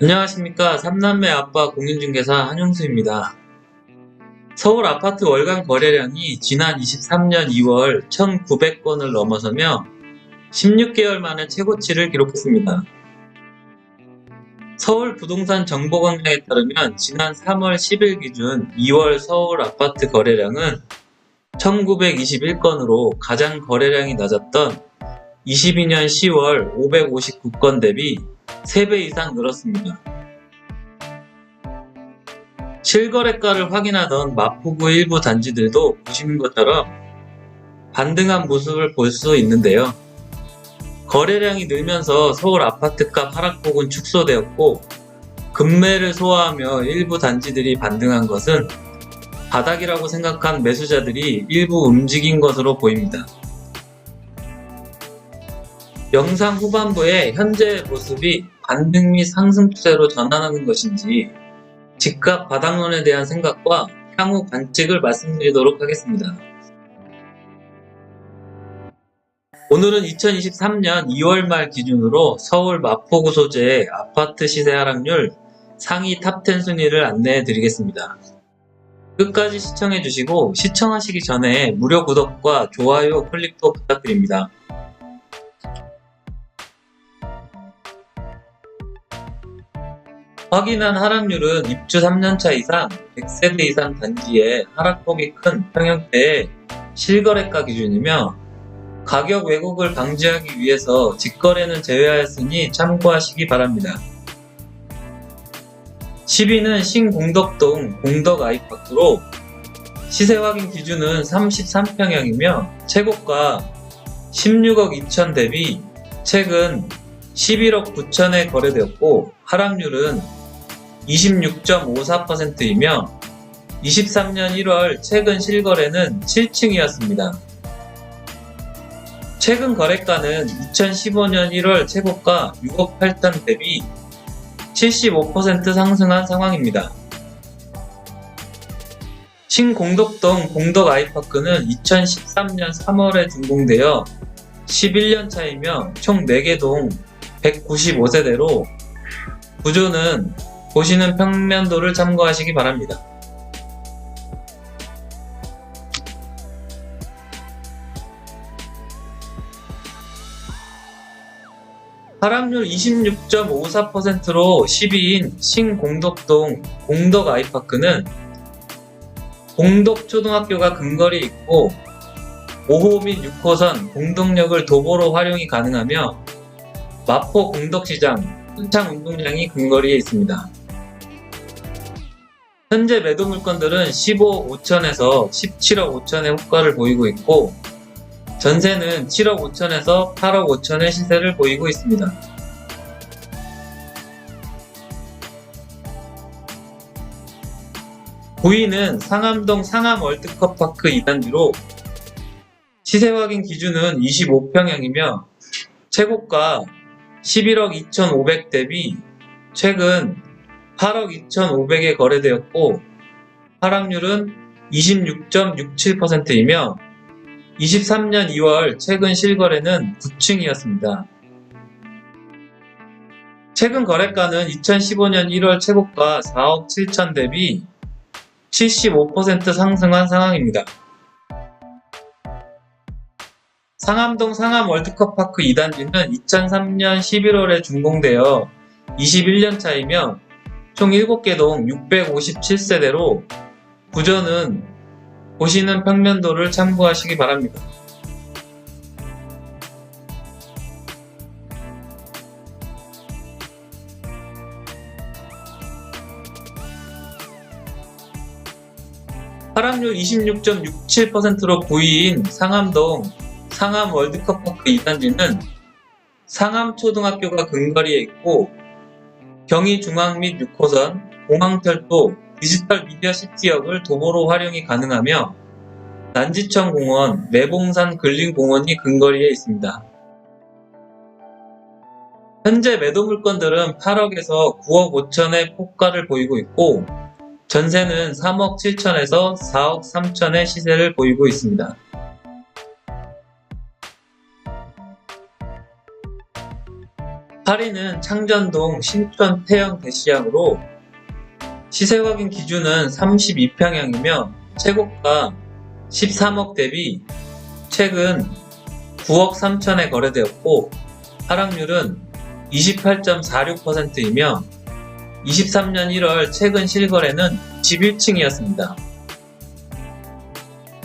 안녕하십니까. 삼남매 아빠 공인중개사 한용수입니다. 서울 아파트 월간 거래량이 지난 23년 2월 1,900건을 넘어서며 16개월 만에 최고치를 기록했습니다. 서울 부동산 정보광장에 따르면 지난 3월 10일 기준 2월 서울 아파트 거래량은 1921건으로 가장 거래량이 낮았던 22년 10월 559건 대비 3배 이상 늘었습니다. 실거래가를 확인하던 마포구 일부 단지들도 보시는 것처럼 반등한 모습을 볼 수 있는데요. 거래량이 늘면서 서울 아파트값 하락폭은 축소되었고 급매를 소화하며 일부 단지들이 반등한 것은 바닥이라고 생각한 매수자들이 일부 움직인 것으로 보입니다. 영상 후반부에 현재의 모습이 반등 및 상승 추세로 전환하는 것인지 집값 바닥론에 대한 생각과 향후 관측을 말씀드리도록 하겠습니다. 오늘은 2023년 2월 말 기준으로 서울 마포구 소재의 아파트 시세 하락률 상위 탑10 순위를 안내해 드리겠습니다. 끝까지 시청해 주시고 시청하시기 전에 무료 구독과 좋아요 클릭도 부탁드립니다. 확인한 하락률은 입주 3년차 이상 100세대 이상 단지의 하락폭이 큰 평형대의 실거래가 기준이며 가격 왜곡을 방지하기 위해서 직거래는 제외하였으니 참고하시기 바랍니다. 10위는 신공덕동 공덕 아이파크로 시세 확인 기준은 33평형이며 최고가 16억 2천 대비 최근 11억 9천에 거래되었고 하락률은 26.54%이며 23년 1월 최근 실거래는 7층이었습니다. 최근 거래가는 2015년 1월 최고가 6억 8천 대비 75% 상승한 상황입니다. 신공덕동 공덕 아이파크는 2013년 3월에 준공되어 11년 차이며 총 4개 동 195세대로 구조는 보시는 평면도를 참고하시기 바랍니다. 하락률 26.54%로 10위인 신공덕동 공덕 아이파크는 공덕초등학교가 근거리에 있고 5호 및 6호선 공덕역을 도보로 활용이 가능하며 마포 공덕시장 순창운동장이 근거리에 있습니다. 현재 매도 물건들은 15억 5천에서 17억 5천의 호가를 보이고 있고 전세는 7억 5천에서 8억 5천의 시세를 보이고 있습니다. 구위는 상암동 상암 월드컵 파크 2단지로 시세 확인 기준은 25평형이며 최고가 11억 2,500 대비 최근 8억 2,500에 거래되었고 하락률은 26.67%이며 23년 2월 최근 실거래는 9층이었습니다. 최근 거래가는 2015년 1월 최고가 4억 7천 대비 75% 상승한 상황입니다. 상암동 상암 월드컵 파크 2단지는 2003년 11월에 준공되어 21년 차이며 총 7개 동 657세대로 구조는 보시는 평면도를 참고하시기 바랍니다. 하락률 26.67%로 9위인 상암동 상암 월드컵 파크 2단지는 상암초등학교가 근거리에 있고 경의중앙 및 6호선, 공항철도, 디지털 미디어 시티역을 도보로 활용이 가능하며 난지청 공원, 매봉산 근린공원이 근거리에 있습니다. 현재 매도 물건들은 8억에서 9억 5천의 폭가를 보이고 있고 전세는 3억 7천에서 4억 3천의 시세를 보이고 있습니다. 8위는 창전동 신촌 태영 대시장으로 시세 확인 기준은 32평형이며 최고가 13억 대비 최근 9억 3천에 거래되었고 하락률은 28.46%이며 23년 1월 최근 실거래는 11층이었습니다.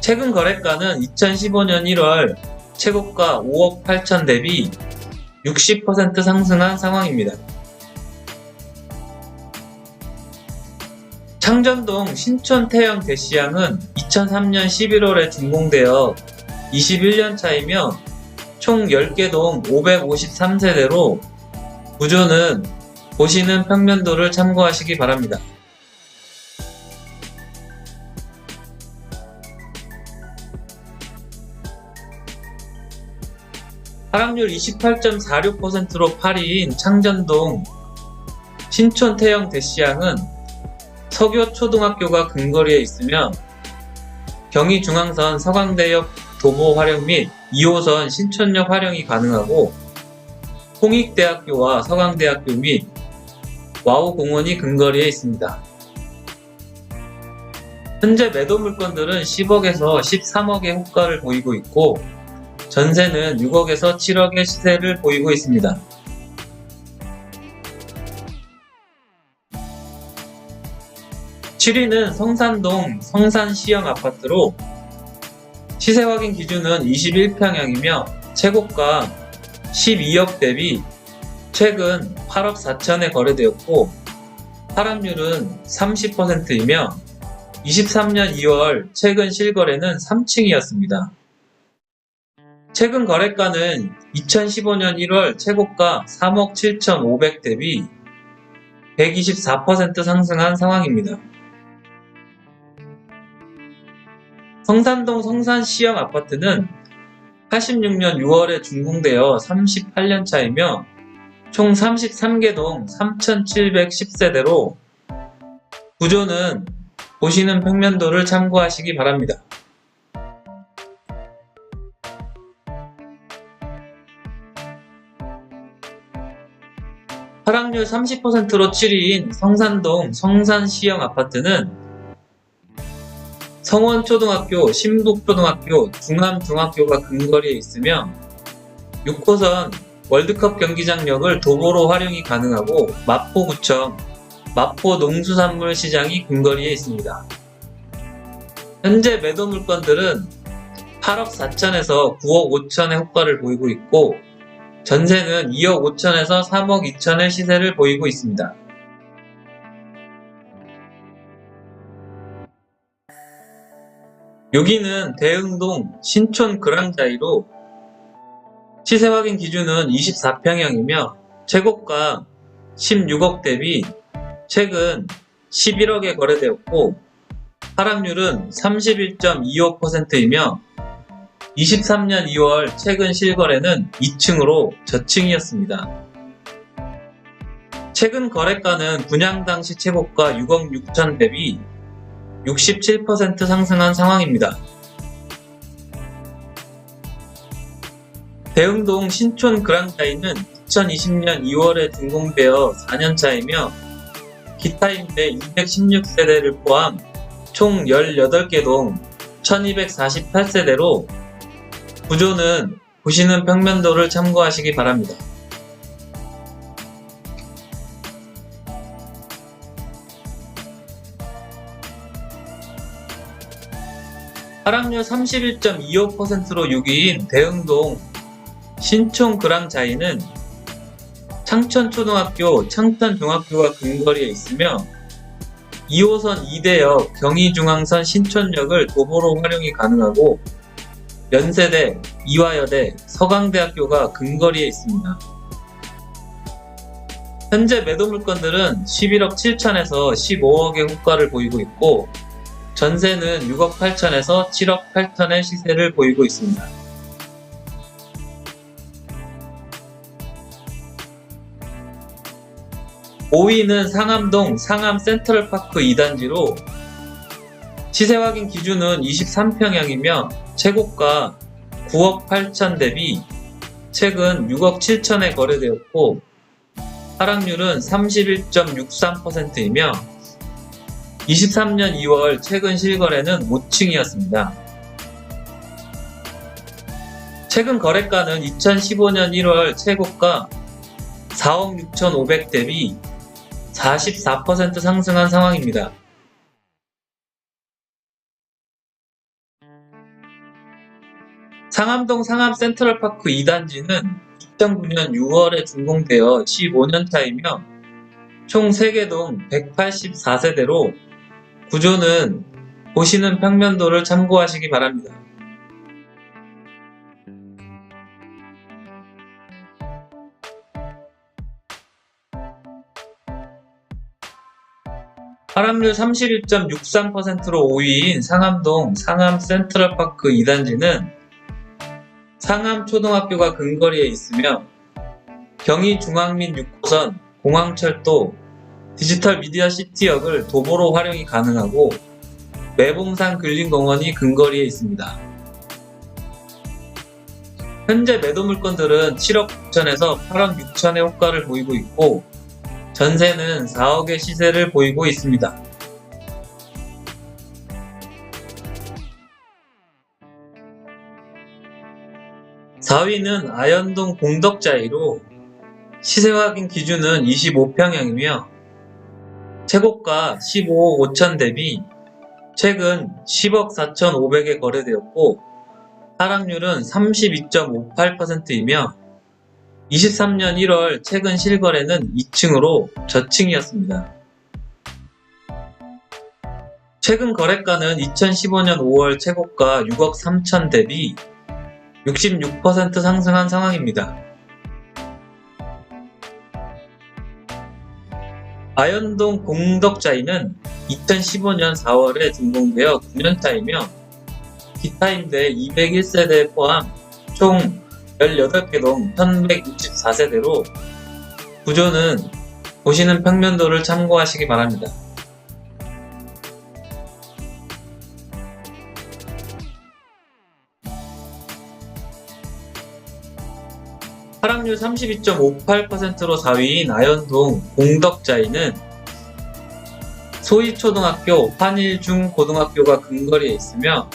최근 거래가는 2015년 1월 최고가 5억 8천 대비 60% 상승한 상황입니다. 창전동 신촌 태영 대시장은 2003년 11월에 준공되어 21년 차이며 총 10개 동 553세대로 구조는 보시는 평면도를 참고하시기 바랍니다. 하락률 28.46%로 8위인 창전동 신촌 태영 대시장은 서교 초등학교가 근거리에 있으며 경의중앙선 서강대역 도보 활용 및 2호선 신촌역 활용이 가능하고 홍익대학교와 서강대학교 및 와우공원이 근거리에 있습니다. 현재 매도 물건들은 10억에서 13억의 호가를 보이고 있고 전세는 6억에서 7억의 시세를 보이고 있습니다. (7위는) 성산동 성산시형 아파트로 시세 확인 기준은 21평형이며 최고가 12억 대비 최근 8억 4천에 거래되었고 하락률은 30%이며 23년 2월 최근 실거래는 3층이었습니다. 최근 거래가는 2015년 1월 최고가 3억 7천5백 대비 124% 상승한 상황입니다. 성산동 성산시형 아파트는 86년 6월에 준공되어 38년 차이며 총 33개 동 3,710세대로 구조는 보시는 평면도를 참고하시기 바랍니다. 하락률 30%로 7위인 성산동 성산시형 아파트는 성원초등학교, 신북초등학교, 중암중학교가 근거리에 있으며 6호선 월드컵 경기장역을 도보로 활용이 가능하고 마포구청, 마포농수산물 시장이 근거리에 있습니다. 현재 매도 물건들은 8억 4천에서 9억 5천의 호가를 보이고 있고 전세는 2억 5천에서 3억 2천의 시세를 보이고 있습니다. 여기는 대흥동 신촌 그랑자이로 시세 확인 기준은 24평형이며 최고가 16억 대비 최근 11억에 거래되었고 하락률은 31.25%이며 23년 2월 최근 실거래는 2층으로 저층이었습니다. 최근 거래가는 분양 당시 최고가 6억 6천 대비 67% 상승한 상황입니다. 대흥동 신촌 그랑자이는 2020년 2월에 준공되어 4년 차이며 기타 임대 216세대를 포함 총 18개 동 1248세대로 구조는 보시는 평면도를 참고하시기 바랍니다. 하락률 31.25%로 6위인 대흥동 신촌 그랑자이는 창천초등학교, 창천중학교가 근거리에 있으며 2호선 이대역, 경의중앙선 신촌역을 도보로 활용이 가능하고 연세대, 이화여대, 서강대학교가 근거리에 있습니다. 현재 매도 물건들은 11억 7천에서 15억의 호가를 보이고 있고 전세는 6억 8천에서 7억 8천의 시세를 보이고 있습니다. (5위는) 상암동 상암 센트럴파크 2단지로 시세 확인 기준은 23평형이며 최고가 9억 8천 대비 최근 6억 7천에 거래되었고 하락률은 31.63%이며 23년 2월 최근 실거래는 5층이었습니다. 최근 거래가는 2015년 1월 최고가 4억 6,500 대비 44% 상승한 상황입니다. 상암동 상암 센트럴파크 2단지는 2009년 6월에 준공되어 15년 차이며 총 3개 동 184세대로 구조는 보시는 평면도를 참고하시기 바랍니다. 하락률 31.63%로 5위인 상암동 상암 센트럴파크 2단지는 상암초등학교가 근거리에 있으며 경의중앙 및 6호선, 공항철도, 디지털 미디어 시티역을 도보로 활용이 가능하고 매봉산 근린공원이 근거리에 있습니다. 현재 매도 물건들은 7억 9천에서 8억 6천의 호가를 보이고 있고 전세는 4억의 시세를 보이고 있습니다. (4위는) 아현동 공덕자이로 시세 확인 기준은 25평형이며 최고가 15억 5천 대비 최근 10억 4천 5백에 거래되었고 하락률은 32.58%이며 23년 1월 최근 실거래는 2층으로 저층이었습니다. 최근 거래가는 2015년 5월 최고가 6억 3천 대비 66% 상승한 상황입니다. 아현동 공덕자이는 2015년 4월에 준공되어 9년차이며 기타 임대 201세대 포함 총 18개 동 1164세대로 구조는 보시는 평면도를 참고하시기 바랍니다. 하락률 32.58%로 4위인 아현동 공덕자이는 소희초등학교, 한일중고등학교가 근거리에 있으며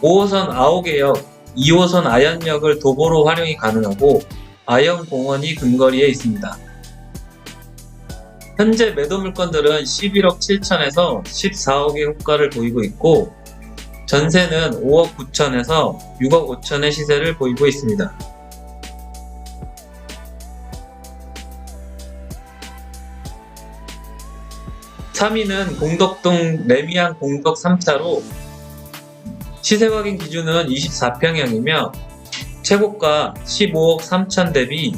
5호선 아오개역, 2호선 아현역을 도보로 활용이 가능하고 아현공원이 근거리에 있습니다. 현재 매도 물건들은 11억 7천에서 14억의 호가를 보이고 있고 전세는 5억 9천에서 6억 5천의 시세를 보이고 있습니다. 3위는 공덕동 레미안 공덕 3차로 시세 확인 기준은 24평형이며 최고가 15억 3천 대비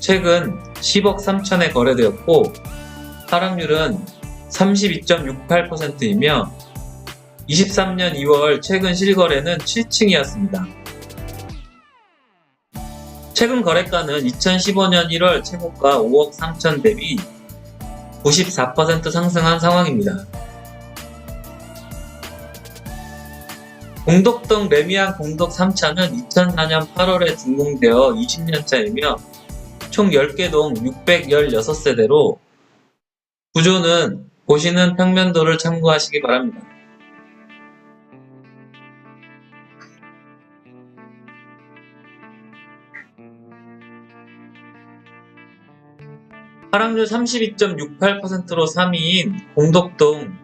최근 10억 3천에 거래되었고 하락률은 32.68%이며 23년 2월 최근 실거래는 7층이었습니다. 최근 거래가는 2015년 1월 최고가 5억 3천 대비 94% 상승한 상황입니다. 공덕동 레미안 공덕 3차는 2004년 8월에 준공되어 20년차이며 총 10개 동 616세대로 구조는 보시는 평면도를 참고하시기 바랍니다. 하락률 32.68%로 3위인 공덕동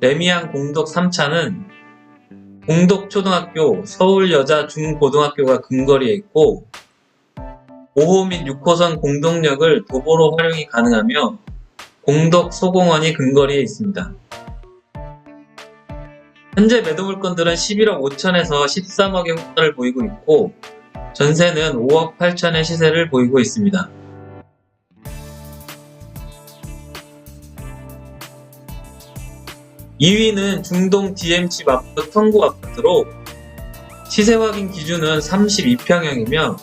레미안 공덕 3차는 공덕초등학교, 서울여자중고등학교가 근거리에 있고 5호 및 6호선 공동역을 도보로 활용이 가능하며 공덕 소공원이 근거리에 있습니다. 현재 매도 물건들은 11억 5천에서 13억의 호가를 보이고 있고 전세는 5억 8천의 시세를 보이고 있습니다. 2위는 중동 DMC 마포 청구 아파트로 시세 확인 기준은 32평형이며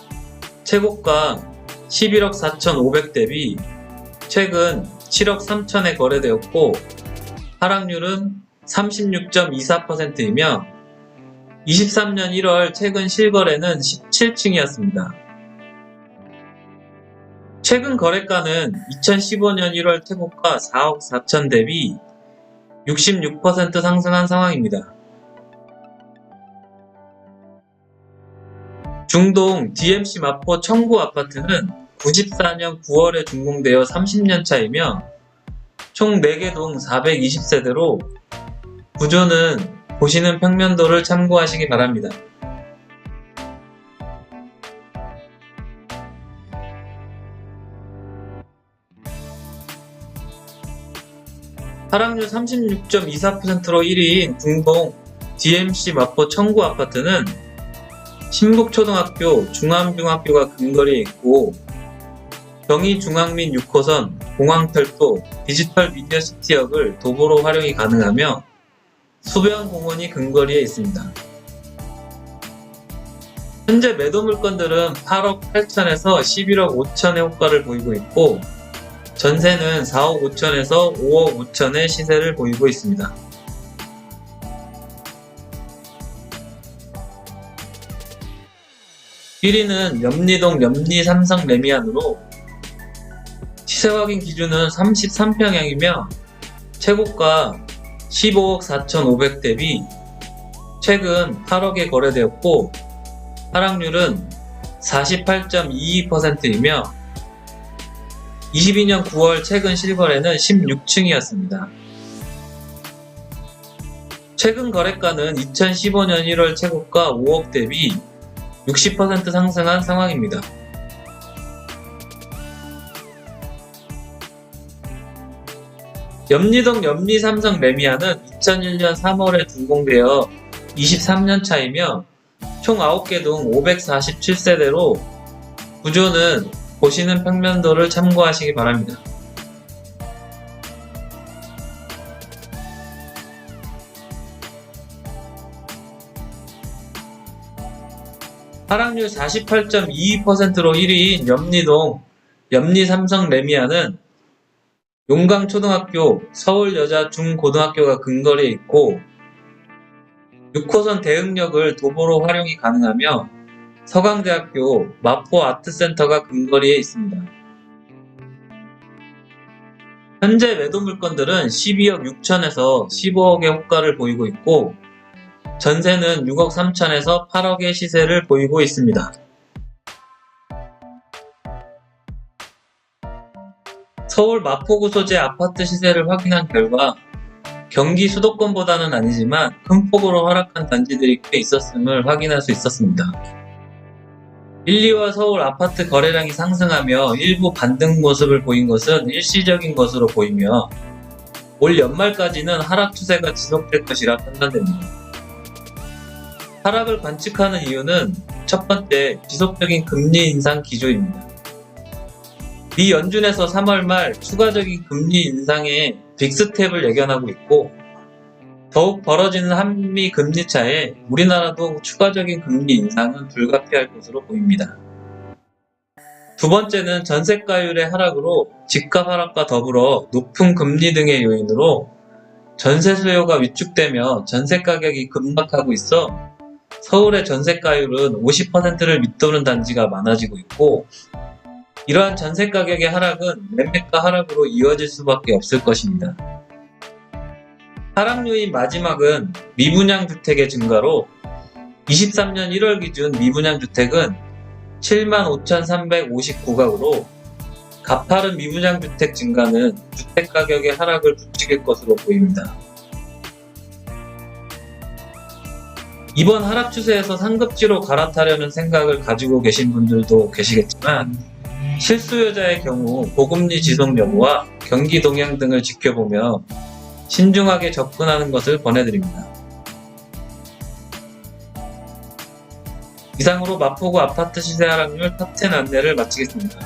최고가 11억 4천500 대비 최근 7억 3천에 거래되었고 하락률은 36.24%이며 23년 1월 최근 실거래는 17층이었습니다. 최근 거래가는 2015년 1월 태고가 4억 4천 대비 66% 상승한 상황입니다. 중동 DMC 마포 청구 아파트는 94년 9월에 준공되어 30년 차이며 총 4개 동 420세대로 구조는 보시는 평면도를 참고하시기 바랍니다. 하락률 36.24%로 1위인 중동 DMC 마포 청구 아파트는 신북초등학교, 중암중학교가 근거리에 있고 경의중앙민 6호선, 공항철도, 디지털 미디어시티역을 도보로 활용이 가능하며 수변공원이 근거리에 있습니다. 현재 매도 물건들은 8억 8천에서 11억 5천의 호가를 보이고 있고 전세는 4억 5천에서 5억 5천의 시세를 보이고 있습니다. (1 위는) 염리동 염리 삼성 레미안으로 시세 확인 기준은 33평형이며 최고가 15억 4,500 대비 최근 8억에 거래되었고 하락률은 48.22%이며 22년 9월 최근 실거래는 16층이었습니다. 최근 거래가는 2015년 1월 최고가 5억 대비 60% 상승한 상황입니다. 염리동 염리삼성 레미안은 2001년 3월에 준공되어 23년 차이며 총 9개 동 547세대로 구조는 보시는 평면도를 참고하시기 바랍니다. 하락률 48.22%로 1위인 염리동 염리 삼성 레미안은 용강초등학교, 서울여자 중고등학교가 근거리에 있고 6호선 대흥역을 도보로 활용이 가능하며 서강대학교 마포 아트센터가 근거리에 있습니다. 현재 매도 물건들은 12억 6천에서 15억의 호가를 보이고 있고 전세는 6억 3천에서 8억의 시세를 보이고 있습니다. 서울 마포구 소재 아파트 시세를 확인한 결과 경기 수도권보다는 아니지만 큰 폭으로 하락한 단지들이 꽤 있었음을 확인할 수 있었습니다. 1, 2월 서울 아파트 거래량이 상승하며 일부 반등 모습을 보인 것은 일시적인 것으로 보이며 올 연말까지는 하락 추세가 지속될 것이라 판단됩니다. 하락을 관측하는 이유는 첫 번째 지속적인 금리 인상 기조입니다. 미 연준에서 3월 말 추가적인 금리 인상에 빅스텝을 예견하고 있고 더욱 벌어지는 한미 금리 차에 우리나라도 추가적인 금리 인상은 불가피할 것으로 보입니다. 두 번째는 전세가율의 하락으로 집값 하락과 더불어 높은 금리 등의 요인으로 전세 수요가 위축되며 전세 가격이 급락하고 있어 서울의 전세가율은 50%를 밑도는 단지가 많아지고 있고 이러한 전세 가격의 하락은 매매가 하락으로 이어질 수밖에 없을 것입니다. 하락 요인 마지막은 미분양 주택의 증가로 23년 1월 기준 미분양 주택은 75,359가구로 가파른 미분양 주택 증가는 주택 가격의 하락을 부추길 것으로 보입니다. 이번 하락 추세에서 상급지로 갈아타려는 생각을 가지고 계신 분들도 계시겠지만 실수요자의 경우 고금리 지속 여부와 경기 동향 등을 지켜보며 신중하게 접근하는 것을 권해드립니다. 이상으로 마포구 아파트 시세 하락률 탑10 안내를 마치겠습니다.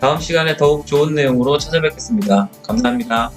다음 시간에 더욱 좋은 내용으로 찾아뵙겠습니다. 감사합니다.